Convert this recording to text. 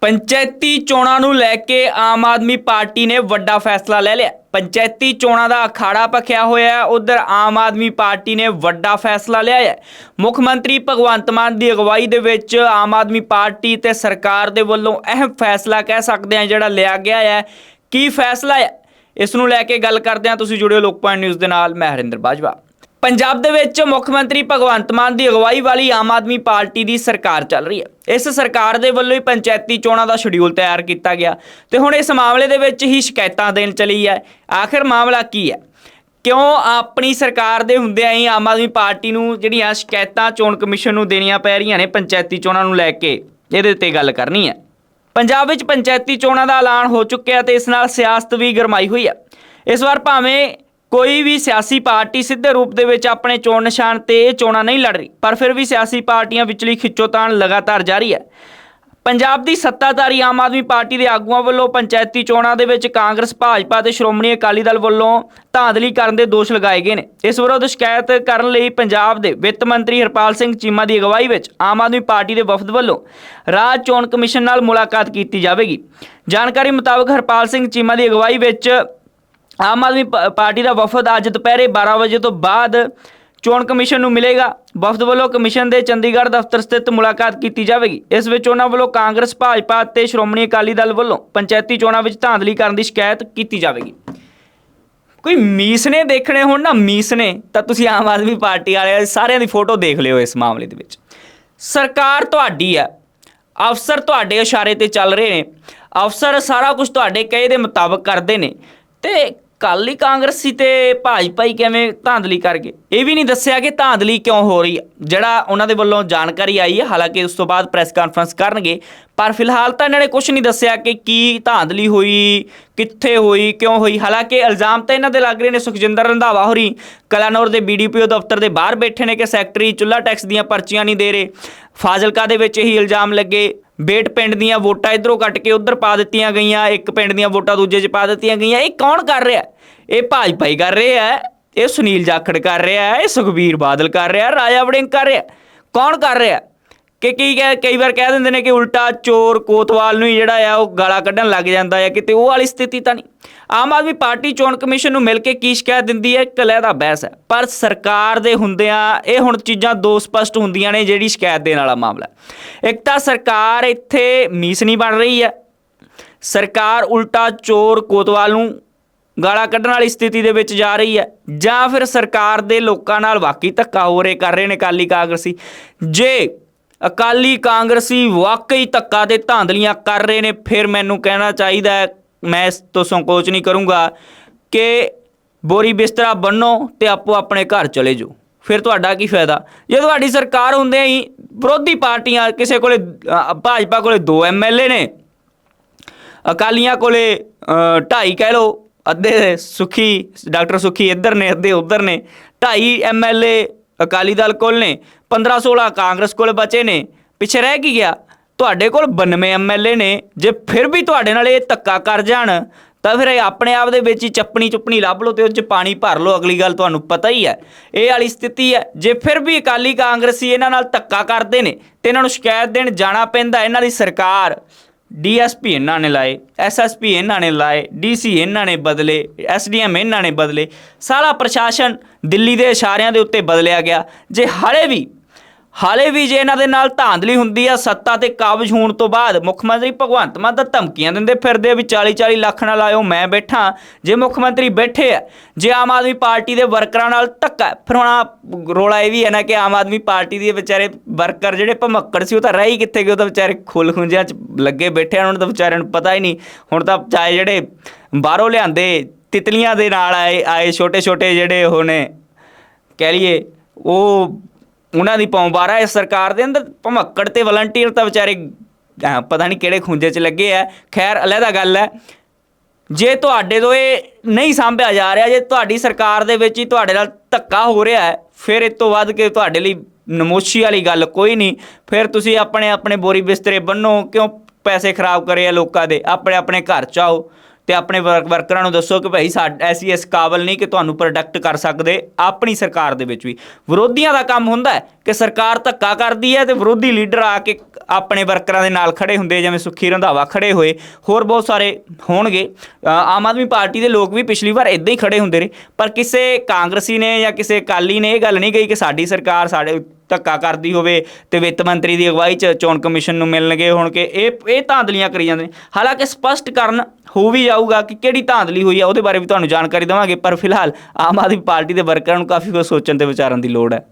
ਪੰਚਾਇਤੀ ਚੋਣਾਂ ਨੂੰ ਲੈ ਕੇ ਆਮ ਆਦਮੀ ਪਾਰਟੀ ਨੇ ਵੱਡਾ ਫੈਸਲਾ ਲੈ ਲਿਆ। ਪੰਚਾਇਤੀ ਚੋਣਾਂ ਦਾ ਅਖਾੜਾ ਪਖਿਆ ਹੋਇਆ ਹੈ, ਉਧਰ ਆਮ ਆਦਮੀ ਪਾਰਟੀ ਨੇ ਵੱਡਾ ਫੈਸਲਾ ਲਿਆ ਹੈ। ਮੁੱਖ ਮੰਤਰੀ ਭਗਵੰਤ ਮਾਨ ਦੀ ਅਗਵਾਈ ਦੇ ਵਿੱਚ ਆਮ ਆਦਮੀ ਪਾਰਟੀ ਤੇ ਸਰਕਾਰ ਦੇ ਵੱਲੋਂ ਅਹਿਮ ਫੈਸਲਾ ਕਹਿ ਸਕਦੇ ਹਾਂ ਜਿਹੜਾ ਲਿਆ ਗਿਆ ਹੈ। ਕੀ ਫੈਸਲਾ ਹੈ? ਇਸ ਨੂੰ ਲੈ ਕੇ ਗੱਲ ਕਰਦੇ ਹਾਂ। ਤੁਸੀਂ ਜੁੜਿਓ ਲੋਕ ਪੁਆਇੰਟ ਨਿਊਜ਼ ਦੇ ਨਾਲ, ਮੈਂ ਹਰਿੰਦਰ ਬਾਜਵਾ। ਪੰਜਾਬ ਦੇ ਵਿੱਚ ਮੁੱਖ ਮੰਤਰੀ ਭਗਵੰਤ ਮਾਨ ਦੀ ਅਗਵਾਈ ਵਾਲੀ ਆਮ ਆਦਮੀ ਪਾਰਟੀ ਦੀ ਸਰਕਾਰ ਚੱਲ ਰਹੀ ਹੈ। ਇਸ ਸਰਕਾਰ ਦੇ ਵੱਲੋਂ ਹੀ ਪੰਚਾਇਤੀ ਚੋਣਾਂ ਦਾ ਸ਼ਡਿਊਲ ਤਿਆਰ ਕੀਤਾ ਗਿਆ ਤੇ ਹੁਣ ਇਸ ਮਾਮਲੇ ਦੇ ਵਿੱਚ ਹੀ ਸ਼ਿਕਾਇਤਾਂ ਦੇਣ ਚਲੀ ਹੈ। ਆਖਿਰ ਮਾਮਲਾ ਕੀ ਹੈ? ਕਿਉਂ ਆਪਣੀ ਸਰਕਾਰ ਦੇ ਹੁੰਦਿਆਂ ਹੀ ਆਮ ਆਦਮੀ ਪਾਰਟੀ ਨੂੰ ਜਿਹੜੀਆਂ ਸ਼ਿਕਾਇਤਾਂ ਚੋਣ ਕਮਿਸ਼ਨ ਨੂੰ ਦੇਣੀਆਂ ਪੈ ਰਹੀਆਂ ਨੇ ਪੰਚਾਇਤੀ ਚੋਣਾਂ ਨੂੰ ਲੈ ਕੇ, ਇਹਦੇ ਉੱਤੇ ਗੱਲ ਕਰਨੀ ਹੈ। ਪੰਜਾਬ ਵਿੱਚ ਪੰਚਾਇਤੀ ਚੋਣਾਂ ਦਾ ਐਲਾਨ ਹੋ ਚੁੱਕਿਆ ਤੇ ਇਸ ਨਾਲ ਸਿਆਸਤ ਵੀ ਗਰਮਾਈ ਹੋਈ ਹੈ। ਇਸ ਵਾਰ ਭਾਵੇਂ ਕੋਈ ਵੀ ਸਿਆਸੀ ਪਾਰਟੀ ਸਿੱਧੇ ਰੂਪ ਦੇ ਵਿੱਚ ਆਪਣੇ ਚੋਣ ਨਿਸ਼ਾਨ ਤੇ ਇਹ ਚੋਣਾਂ ਨਹੀਂ ਲੜ ਰਹੀ, ਪਰ ਫਿਰ ਵੀ ਸਿਆਸੀ ਪਾਰਟੀਆਂ ਵਿਚਲੀ ਖਿੱਚੋਤਾਣ ਲਗਾਤਾਰ ਜਾਰੀ ਹੈ। ਪੰਜਾਬ ਦੀ ਸੱਤਾਧਾਰੀ ਆਮ ਆਦਮੀ ਪਾਰਟੀ ਦੇ ਆਗੂਆਂ ਵੱਲੋਂ ਪੰਚਾਇਤੀ ਚੋਣਾਂ ਦੇ ਵਿੱਚ ਕਾਂਗਰਸ, ਭਾਜਪਾ ਤੇ ਸ਼੍ਰੋਮਣੀ ਅਕਾਲੀ ਦਲ ਵੱਲੋਂ ਧਾਂਦਲੀ ਕਰਨ ਦੇ ਦੋਸ਼ ਲਗਾਏ ਗਏ ਨੇ। ਇਸ ਵਿਰੁੱਧ ਸ਼ਿਕਾਇਤ ਕਰਨ ਲਈ ਪੰਜਾਬ ਦੇ ਵਿੱਤ ਮੰਤਰੀ ਹਰਪਾਲ ਸਿੰਘ ਚੀਮਾ ਦੀ ਅਗਵਾਈ ਵਿੱਚ ਆਮ ਆਦਮੀ ਪਾਰਟੀ ਦੇ ਵਫਦ ਵੱਲੋਂ ਰਾਜ ਚੋਣ ਕਮਿਸ਼ਨ ਨਾਲ ਮੁਲਾਕਾਤ ਕੀਤੀ ਜਾਵੇਗੀ। ਜਾਣਕਾਰੀ ਮੁਤਾਬਕ ਹਰਪਾਲ ਸਿੰਘ ਚੀਮਾ ਦੀ ਅਗਵਾਈ ਵਿੱਚ ਆਮ ਆਦਮੀ ਪ- ਪਾਰਟੀ ਦਾ ਵਫਦ ਅੱਜ ਦੁਪਹਿਰੇ 12 ਵਜੇ ਤੋਂ ਬਾਅਦ ਚੋਣ ਕਮਿਸ਼ਨ ਨੂੰ ਮਿਲੇਗਾ। ਵਫਦ ਵੱਲੋਂ ਕਮਿਸ਼ਨ ਦੇ ਚੰਡੀਗੜ੍ਹ ਦਫ਼ਤਰ ਸਥਿਤ ਮੁਲਾਕਾਤ ਕੀਤੀ ਜਾਵੇਗੀ। ਇਸ ਵਿੱਚ ਉਹਨਾਂ ਵੱਲੋਂ ਕਾਂਗਰਸ, ਭਾਜਪਾ ਅਤੇ ਸ਼੍ਰੋਮਣੀ ਅਕਾਲੀ ਦਲ ਵੱਲੋਂ ਪੰਚਾਇਤੀ ਚੋਣਾਂ ਵਿੱਚ ਧਾਂਦਲੀ ਕਰਨ ਦੀ ਸ਼ਿਕਾਇਤ ਕੀਤੀ ਜਾਵੇਗੀ। ਕੋਈ ਮੀਸ ਨੇ ਦੇਖਣੇ ਹੋਣ ਨਾ ਮੀਸ ਨੇ ਤਾਂ ਤੁਸੀਂ ਆਮ ਆਦਮੀ ਪਾਰਟੀ ਵਾਲਿਆਂ ਸਾਰਿਆਂ ਦੀ ਫੋਟੋ ਦੇਖ ਲਿਓ ਇਸ ਮਾਮਲੇ ਦੇ ਵਿੱਚ। ਸਰਕਾਰ ਤੁਹਾਡੀ ਹੈ। ਅਫਸਰ ਤੁਹਾਡੇ ਇਸ਼ਾਰੇ ਤੇ ਚੱਲ ਰਹੇ ਨੇ। ਅਫਸਰ ਸਾਰਾ ਕੁਝ ਤੁਹਾਡੇ ਕਹੇ ਦੇ ਮੁਤਾਬਕ ਕਰਦੇ ਨੇ। ਤੇ ਕੱਲ ਹੀ ਕਾਂਗਰਸੀ ਤੇ ਭਾਜਪਾ ਹੀ ਕਿਵੇਂ ਧਾਂਦਲੀ ਕਰ ਗਏ? ਇਹ ਵੀ ਨਹੀਂ ਦੱਸਿਆ ਕਿ ਧਾਂਦਲੀ ਕਿਉਂ ਹੋ ਰਹੀ ਜਿਹੜਾ ਉਹਨਾਂ ਦੇ ਵੱਲੋਂ ਜਾਣਕਾਰੀ ਆਈ ਹੈ ਹਾਲਾਂਕਿ ਉਸ ਤੋਂ ਬਾਅਦ ਪ੍ਰੈਸ ਕਾਨਫਰੰਸ ਕਰਨਗੇ, ਪਰ ਫਿਲਹਾਲ ਤਾਂ ਇਹਨਾਂ ਨੇ ਕੁਝ ਨਹੀਂ ਦੱਸਿਆ ਕਿ ਕੀ ਧਾਂਦਲੀ ਹੋਈ, ਕਿੱਥੇ ਹੋਈ, ਕਿਉਂ ਹੋਈ। ਹਾਲਾਂਕਿ ਇਲਜ਼ਾਮ ਤਾਂ ਇਹਨਾਂ ਦੇ ਲੱਗ ਰਹੇ ਨੇ ਸੁਖਜਿੰਦਰ ਰੰਧਾਵਾ ਹੋਰੀ, ਕਲਾਨੌਰ ਦੇ ਬੀਡੀਪੀਓ ਦਫ਼ਤਰ ਦੇ ਬਾਹਰ ਬੈਠੇ ਨੇ ਕਿ ਸੈਕਟਰੀ ਚੁੱਲਾ ਟੈਕਸ ਦੀਆਂ ਪਰਚੀਆਂ ਨਹੀਂ ਦੇ ਰਹੇ। ਫਾਜ਼ਿਲਕਾ ਦੇ ਵਿੱਚ ਇਹੀ ਇਲਜ਼ਾਮ ਲੱਗੇ। ਬੇਟ ਪਿੰਡ ਦੀਆਂ ਵੋਟਾਂ ਇਧਰੋਂ ਕੱਟ ਕੇ ਉਧਰ ਪਾ ਦਿੱਤੀਆਂ ਗਈਆਂ, ਇੱਕ ਪਿੰਡ ਦੀਆਂ ਵੋਟਾਂ ਦੂਜੇ 'ਚ ਪਾ ਦਿੱਤੀਆਂ ਗਈਆਂ। ਇਹ ਕੌਣ ਕਰ ਰਿਹਾ? ਇਹ ਭਾਜਪਾ ਹੀ ਕਰ ਰਿਹਾ ਹੈ ਇਹ ਸੁਨੀਲ ਜਾਖੜ ਕਰ ਰਿਹਾ ਹੈ ਇਹ ਸੁਖਬੀਰ ਬਾਦਲ ਕਰ ਰਿਹਾ, ਰਾਜਾ ਵੜਿੰਗ ਕਰ ਰਿਹਾ। ਕੌਣ ਕਰ ਰਿਹਾ? ਕਿ ਕੀ ਕਹਿ ਕਈ ਵਾਰ ਕਹਿ ਦਿੰਦੇ ਨੇ ਕਿ ਉਲਟਾ ਚੋਰ ਕੋਤਵਾਲ ਨੂੰ ਹੀ ਜਿਹੜਾ ਆ ਉਹ ਗਾਲਾਂ ਕੱਢਣ ਲੱਗ ਜਾਂਦਾ ਹੈ ਕਿਤੇ ਉਹ ਵਾਲੀ ਸਥਿਤੀ ਤਾਂ ਨਹੀਂ। ਆਮ ਆਦਮੀ ਪਾਰਟੀ ਚੋਣ ਕਮਿਸ਼ਨ ਨੂੰ ਮਿਲ ਕੇ ਕੀ ਸ਼ਿਕਾਇਤ ਦਿੰਦੀ ਹੈ? ਕਲਹਿ ਦਾ ਬਹਿਸ ਹੈ। ਪਰ ਸਰਕਾਰ ਦੇ ਹੁੰਦਿਆਂ ਇਹ ਹੁਣ ਚੀਜ਼ਾਂ ਦੋ ਸਪਸ਼ਟ ਹੁੰਦੀਆਂ ਨੇ ਜਿਹੜੀ ਸ਼ਿਕਾਇਤ ਦੇਣ ਵਾਲਾ ਮਾਮਲਾ ਹੈ। ਇੱਕ ਤਾਂ ਸਰਕਾਰ ਇੱਥੇ ਮੀਸ ਨਹੀਂ ਬਣ ਰਹੀ ਹੈ। ਸਰਕਾਰ ਉਲਟਾ ਚੋਰ ਕੋਤਵਾਲ ਨੂੰ ਗਾਲਾਂ ਕੱਢਣ ਵਾਲੀ ਸਥਿਤੀ ਦੇ ਵਿੱਚ ਜਾ ਰਹੀ ਹੈ। ਜਾਂ ਫਿਰ ਸਰਕਾਰ ਦੇ ਲੋਕਾਂ ਨਾਲ ਵਾਕਈ ਧੱਕਾ ਹੋ ਰਹੇ ਕਰ ਰਹੇ ਨੇ ਅਕਾਲੀ ਕਾਂਗਰਸੀ। ਜੇ ਅਕਾਲੀ ਕਾਂਗਰਸੀ ਵਾਕਈ ਧੱਕਾ ਤੇ ਧਾਂਦਲੀਆਂ ਕਰ ਰਹੇ ਨੇ ਫਿਰ ਮੈਨੂੰ ਕਹਿਣਾ ਚਾਹੀਦਾ ਮੈਂ ਇਸ ਤੋਂ ਸੰਕੋਚ ਨਹੀਂ ਕਰੂੰਗਾ ਕਿ ਬੋਰੀ ਬਿਸਤਰਾ ਬੰਨੋ ਤੇ ਆਪੋ ਆਪਣੇ ਘਰ ਚਲੇ ਜਾਓ। ਫਿਰ ਤੁਹਾਡਾ ਕੀ ਫਾਇਦਾ? ਜੇ ਤੁਹਾਡੀ ਸਰਕਾਰ ਹੁੰਦੇ ਹੀ ਵਿਰੋਧੀ ਪਾਰਟੀਆਂ ਕਿਸੇ ਕੋਲੇ ਭਾਜਪਾ ਕੋਲੇ ਦੋ ਐਮਐਲਏ ਨੇ ਅਕਾਲੀਆਂ ਕੋਲੇ ਅ, ਢਾਈ ਕਹਿ ਲਓ ਅੱਧੇ ਸੁਖੀ ਡਾਕਟਰ ਸੁਖੀ ਇੱਧਰ ਨੇ ਅੱਧੇ ਉੱਧਰ ਨੇ ਢਾਈ ਐਮਐਲਏ ਅਕਾਲੀ ਦਲ ਕੋਲ ਨੇ 15 16 ਕਾਂਗਰਸ ਕੋਲ ਬਚੇ ਨੇ। ਪਿੱਛੇ ਰਹਿ ਕੀ ਗਿਆ? ਤੁਹਾਡੇ ਕੋਲ 92 ਐਮਐਲਏ ਨੇ। ਜੇ ਫਿਰ ਵੀ ਤੁਹਾਡੇ ਨਾਲ ਇਹ ਧੱਕਾ ਕਰ ਜਾਣ, ਤਾਂ ਫਿਰ ਇਹ ਆਪਣੇ ਆਪ ਦੇ ਵਿੱਚ ਹੀ ਚੱਪਣੀ ਚੁੱਪਣੀ ਲੱਭ ਲਓ ਤੇ ਉਹ 'ਚ ਪਾਣੀ ਭਰ ਲਓ। ਅਗਲੀ ਗੱਲ ਤੁਹਾਨੂੰ ਪਤਾ ਹੀ ਹੈ। ਇਹ ਵਾਲੀ ਸਥਿਤੀ ਹੈ। ਜੇ ਫਿਰ ਵੀ ਅਕਾਲੀ ਕਾਂਗਰਸੀ ਇਹਨਾਂ ਨਾਲ ਧੱਕਾ ਕਰਦੇ ਨੇ, ਤੇ ਇਹਨਾਂ ਨੂੰ ਸ਼ਿਕਾਇਤ ਦੇਣ ਜਾਣਾ ਪੈਂਦਾ ਇਹਨਾਂ ਦੀ ਸਰਕਾਰ ਡੀਐਸਪੀ ਇਹਨਾਂ ਨੇ ਲਾਏ, ਐਸਐਸਪੀ ਇਹਨਾਂ ਨੇ ਲਾਏ, ਡੀਸੀ ਇਹਨਾਂ ਨੇ ਬਦਲੇ, ਐਸਡੀਐਮ ਇਹਨਾਂ ਨੇ ਬਦਲੇ, ਸਾਰਾ ਪ੍ਰਸ਼ਾਸਨ ਦਿੱਲੀ ਦੇ ਇਸ਼ਾਰਿਆਂ ਦੇ ਉੱਤੇ ਬਦਲਿਆ ਗਿਆ। ਜੇ ਹਾਲੇ ਵੀ ਹਾਲੇ ਵੀ ਜੇ ਇਹਨਾਂ ਦੇ ਨਾਲ ਧਾਂਦਲੀ ਹੁੰਦੀ ਆ, ਸੱਤਾ ਤੇ ਕਾਬਜ ਹੋਣ ਤੋਂ ਬਾਅਦ ਮੁੱਖ ਮੰਤਰੀ ਭਗਵੰਤ ਮਾਨ ਤਾਂ ਧਮਕੀਆਂ ਦਿੰਦੇ ਫਿਰਦੇ ਵੀ 40 40 ਲੱਖ ਨਾਲ ਆਇਓ, ਮੈਂ ਬੈਠਾ। ਜੇ ਮੁੱਖ ਮੰਤਰੀ ਬੈਠੇ ਆ, ਜੇ ਆਮ ਆਦਮੀ ਪਾਰਟੀ ਦੇ ਵਰਕਰਾਂ ਨਾਲ ਧੱਕਾ, ਫਿਰ ਹੁਣ ਆਹ ਰੋਲਾ ਇਹ ਵੀ ਹੈ ਨਾ ਕਿ ਆਮ ਆਦਮੀ ਪਾਰਟੀ ਦੇ ਵਿਚਾਰੇ ਵਰਕਰ ਜਿਹੜੇ ਭਮੱਕੜ ਸੀ, ਉਹ ਤਾਂ ਰਹਿ ਹੀ ਕਿੱਥੇ ਗਏ, ਉਹ ਤਾਂ ਵਿਚਾਰੇ ਖੁੱਲ ਖੁੰਝਿਆਂ 'ਚ ਲੱਗੇ ਬੈਠੇ ਆ, ਉਹਨਾਂ ਨੂੰ ਤਾਂ ਵਿਚਾਰਿਆਂ ਨੂੰ ਪਤਾ ਹੀ ਨਹੀਂ। ਹੁਣ ਤਾਂ ਚਾਹੇ ਜਿਹੜੇ ਬਾਹਰੋਂ ਲਿਆਂਦੇ ਤਿਤਲੀਆਂ ਦੇ ਨਾਲ ਆਏ ਆਏ ਛੋਟੇ ਛੋਟੇ ਜਿਹੜੇ ਉਹ ਨੇ, ਕਹਿ ਲਈਏ, ਉਹ ਉਹਨਾਂ ਦੀ ਪੌਂਬਾਰਾ ਇਸ ਸਰਕਾਰ ਦੇ ਅੰਦਰ ਭਮੱਕੜ ਤੇ ਵਲੰਟੀਅਰ ਤਾਂ ਵਿਚਾਰੇ ਪਤਾ ਨਹੀਂ ਕਿਹੜੇ ਖੁੰਝੇ 'ਚ ਲੱਗੇ ਆ। ਖੈਰ, ਅਲੱਗਾ ਗੱਲ ਹੈ। ਜੇ ਤੁਹਾਡੇ ਤੋਂ ਇਹ ਨਹੀਂ ਸਾਂਭਿਆ ਜਾ ਰਿਹਾ, ਜੇ ਤੁਹਾਡੀ ਸਰਕਾਰ ਦੇ ਵਿੱਚ ਹੀ ਤੁਹਾਡੇ ਨਾਲ ਧੱਕਾ ਹੋ ਰਿਹਾ ਹੈ, ਫਿਰ ਇਸ ਤੋਂ ਵੱਧ ਕੇ ਤੁਹਾਡੇ ਲਈ ਨਮੋਸ਼ੀ ਵਾਲੀ ਗੱਲ ਕੋਈ ਨਹੀਂ। ਫਿਰ ਤੁਸੀਂ ਆਪਣੇ ਆਪਣੇ ਬੋਰੀ ਬਿਸਤਰੇ ਬੰਨੋ, ਕਿਉਂ ਪੈਸੇ ਖਰਾਬ ਕਰੇ ਆ ਲੋਕਾਂ ਦੇ? ਆਪਣੇ ਆਪਣੇ ਘਰ ਚਾਓ ਤੇ ਆਪਣੇ ਵਰਕ- ਵਰਕਰਾਂ ਨੂੰ ਦੱਸੋ ਕਿ ਭਾਈ ਸਾਡ ਅਸੀਂ ਇਸ ਕਾਬਲ ਨਹੀਂ ਕਿ ਤੁਹਾਨੂੰ ਪ੍ਰੋਡਕਟ ਕਰ ਸਕਦੇ, ਆਪਣੀ ਸਰਕਾਰ ਦੇ ਵਿੱਚ ਵੀ। ਵਿਰੋਧੀਆਂ ਦਾ ਕੰਮ ਹੁੰਦਾ ਹੈ ਕਿ ਸਰਕਾਰ ਧੱਕਾ ਕਰਦੀ ਹੈ ਤੇ ਵਿਰੋਧੀ ਲੀਡਰ ਆ ਕੇ ਆਪਣੇ ਵਰਕਰਾਂ ਦੇ ਨਾਲ ਖੜੇ ਹੁੰਦੇ ਜਿਵੇਂ ਸੁੱਖੀ ਰੰਧਾਵਾ ਖੜੇ ਹੋਏ, ਹੋਰ ਬਹੁਤ ਸਾਰੇ ਹੋਣਗੇ। ਆਮ ਆਦਮੀ ਪਾਰਟੀ ਦੇ ਲੋਕ ਵੀ ਪਿਛਲੀ ਵਾਰ ਇਦਾਂ ਹੀ ਖੜੇ ਹੁੰਦੇ ਰਹੇ, ਪਰ ਕਿਸੇ ਕਾਂਗਰਸੀ ਨੇ ਜਾਂ ਕਿਸੇ ਅਕਾਲੀ ਨੇ ਇਹ ਗੱਲ ਨਹੀਂ ਕਹੀ ਕਿ ਸਾਡੀ ਸਰਕਾਰ, ਸਾਡੇ ਧੱਕਾ ਕਰਦੀ ਹੋਵੇ ਤੇ ਵਿੱਤ ਮੰਤਰੀ ਦੀ ਅਗਵਾਈ 'ਚ ਚੋਣ ਕਮਿਸ਼ਨ ਨੂੰ ਮਿਲਣਗੇ ਹੁਣ ਕਿ ਇਹ ਇਹ ਧਾਂਦਲੀਆਂ ਕਰੀ ਜਾਂਦੇ ਨੇ। ਹਾਲਾਂਕਿ ਸਪਸ਼ਟ ਕਰਨ ਹੋ ਵੀ ਜਾਊਗਾ ਕਿ ਕਿਹੜੀ ਧਾਂਦਲੀ ਹੋਈ ਆ, ਉਹਦੇ ਬਾਰੇ ਵੀ ਤੁਹਾਨੂੰ ਜਾਣਕਾਰੀ ਦੇਵਾਂਗੇ, ਪਰ ਫਿਲਹਾਲ ਆਮ ਆਦਮੀ ਪਾਰਟੀ ਦੇ ਵਰਕਰਾਂ ਨੂੰ ਕਾਫੀ ਕੁਝ ਸੋਚਣ ਤੇ ਵਿਚਾਰਨ ਦੀ ਲੋੜ ਹੈ।